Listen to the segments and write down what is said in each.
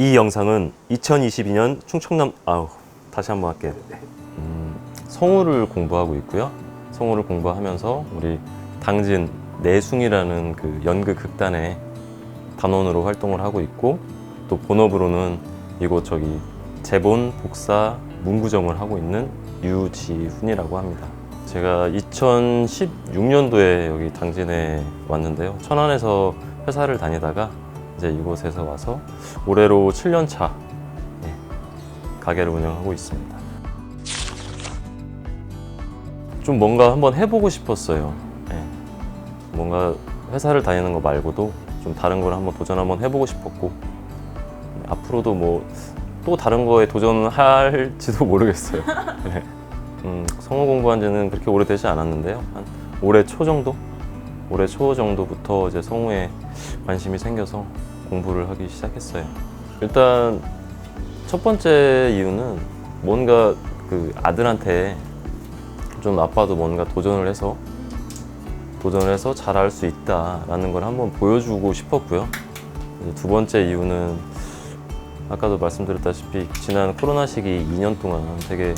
이 영상은 2022년 충청남 아우 다시 한번 할게요. 음, 성우를 공부하고 있고요. 성우를 공부하면서 우리 당진 내숭이라는 그 연극 극단의 단원으로 활동을 하고 있고 또 본업으로는 이곳 저기 재본 복사 문구점을 하고 있는 유지훈이라고 합니다. 제가 2016년도에 여기 당진에 왔는데요. 천안에서 회사를 다니다가 이제 이곳에서 와서 올해로 7년 차 예, 가게를 운영하고 있습니다. 좀 뭔가 한번 해보고 싶었어요. 예. 뭔가 회사를 다니는 거 말고도 좀 다른 걸 한번 도전 한번 해보고 싶었고 앞으로도 뭐 또 다른 거에 도전을 할지도 모르겠어요. 네. 음, 성우 공부한 지는 그렇게 오래되지 않았는데요. 한 올해 초 정도? 올해 초 정도부터 이제 성우에 관심이 생겨서 공부를 하기 시작했어요. 일단 첫 번째 이유는 뭔가 그 아들한테 좀 아빠도 뭔가 도전을 해서 도전을 해서 잘할 수 있다라는 걸 한번 보여주고 싶었고요. 두 번째 이유는 아까도 말씀드렸다시피 지난 코로나 시기 2년 동안 되게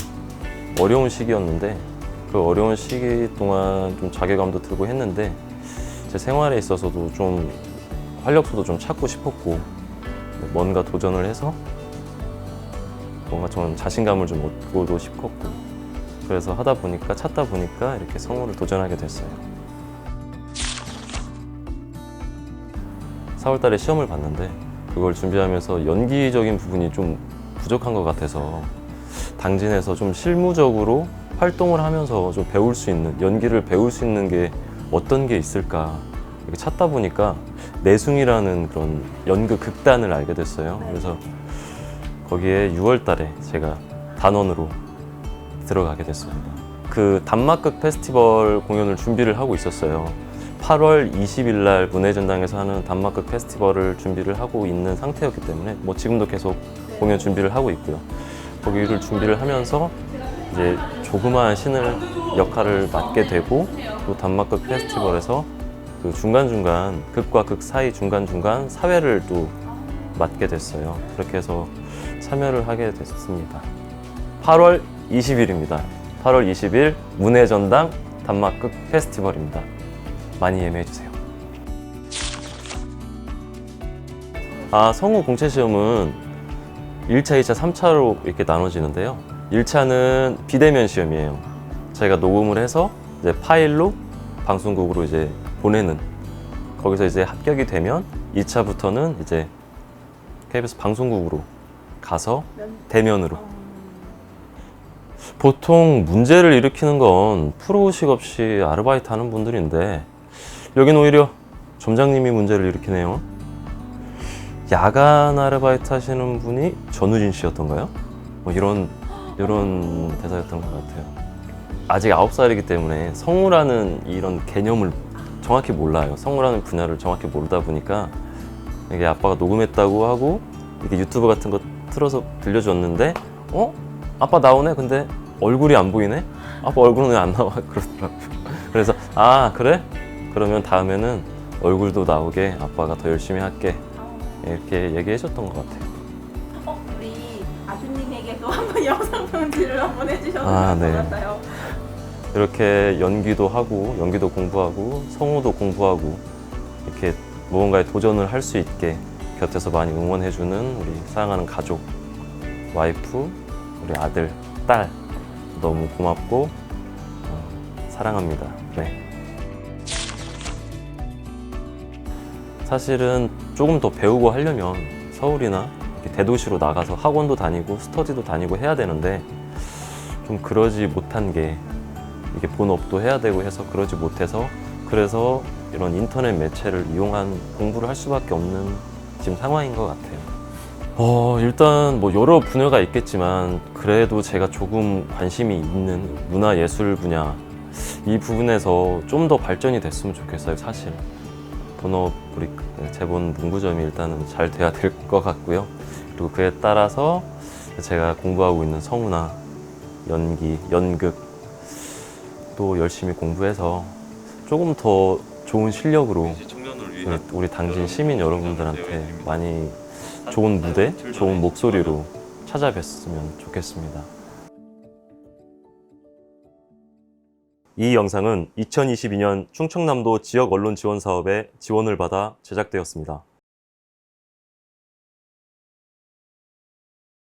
어려운 시기였는데 그 어려운 시기 동안 좀 자괴감도 들고 했는데 제 생활에 있어서도 좀 활력소도 좀 찾고 싶었고 뭔가 도전을 해서 뭔가 좀 자신감을 좀 얻고도 싶었고 그래서 하다 보니까 찾다 보니까 이렇게 성우를 도전하게 됐어요. 4월달에 시험을 봤는데 그걸 준비하면서 연기적인 부분이 좀 부족한 것 같아서 당진에서 좀 실무적으로 활동을 하면서 좀 배울 수 있는 연기를 배울 수 있는 게 어떤 게 있을까 이렇게 찾다 보니까 내숭이라는 그런 연극 극단을 알게 됐어요. 그래서 거기에 6월 달에 제가 단원으로 들어가게 됐습니다. 그 단막극 페스티벌 공연을 준비를 하고 있었어요. 8월 20일 날 문해전당에서 하는 단막극 페스티벌을 준비를 하고 있는 상태였기 때문에 뭐 지금도 계속 공연 준비를 하고 있고요. 거기를 준비를 하면서 이제 조그마한 신을 역할을 맡게 되고 또 단막극 페스티벌에서 그 중간중간 극과 극 사이 중간중간 사회를 또 맡게 됐어요. 그렇게 해서 참여를 하게 됐습니다. 8월 20일입니다. 8월 20일 문해전당 단막극 페스티벌입니다. 많이 예매해 주세요. 아, 성우 공채 시험은 1차, 2차, 3차로 이렇게 나눠지는데요. 1차는 비대면 시험이에요. 저희가 녹음을 해서 이제 파일로 방송국으로 이제 보내는 거기서 이제 합격이 되면 2차부터는 이제 KBS 방송국으로 가서 대면으로 보통 문제를 일으키는 건 프로의식 없이 아르바이트 하는 분들인데 여긴 오히려 점장님이 문제를 일으키네요. 야간 아르바이트 하시는 분이 전우진 씨였던가요? 뭐 이런 이런 대사였던 것 같아요. 아직 9살이기 때문에 성우라는 이런 개념을 정확히 몰라요. 성우라는 분야를 정확히 모르다 보니까 이게 아빠가 녹음했다고 하고 이렇게 유튜브 같은 거 틀어서 들려줬는데 어? 아빠 나오네? 근데 얼굴이 안 보이네? 아빠 얼굴은 왜 안 나와? 그러더라고요. 그래서 아 그래? 그러면 다음에는 얼굴도 나오게 아빠가 더 열심히 할게 이렇게 얘기해 줬던 것 같아요. 어, 우리 아드님에게도 한번 영상 편지를 한번 해주셔도 아, 좋을 네. 것 같아요. 이렇게 연기도 하고 연기도 공부하고 성우도 공부하고 이렇게 무언가에 도전을 할 수 있게 곁에서 많이 응원해주는 우리 사랑하는 가족, 와이프, 우리 아들, 딸 너무 고맙고 어, 사랑합니다. 네. 사실은 조금 더 배우고 하려면 서울이나 대도시로 나가서 학원도 다니고 스터디도 다니고 해야 되는데 좀 그러지 못한 게 이게 본업도 해야 되고 해서 그러지 못해서 그래서 이런 인터넷 매체를 이용한 공부를 할 수밖에 없는 지금 상황인 것 같아요. 어, 일단 뭐 여러 분야가 있겠지만 그래도 제가 조금 관심이 있는 문화 예술 분야 이 부분에서 좀 더 발전이 됐으면 좋겠어요, 사실. 본업 우리 재본 문구점이 일단은 잘 돼야 될 것 같고요. 그리고 그에 따라서 제가 공부하고 있는 성우나 연기, 연극 또 열심히 공부해서 조금 더 좋은 실력으로 우리, 우리 당진 시민 여러분들한테 많이 좋은 무대, 좋은 목소리로 찾아뵀으면 좋겠습니다. 이 영상은 2022년 충청남도 지역 언론 지원 사업에 지원을 받아 제작되었습니다.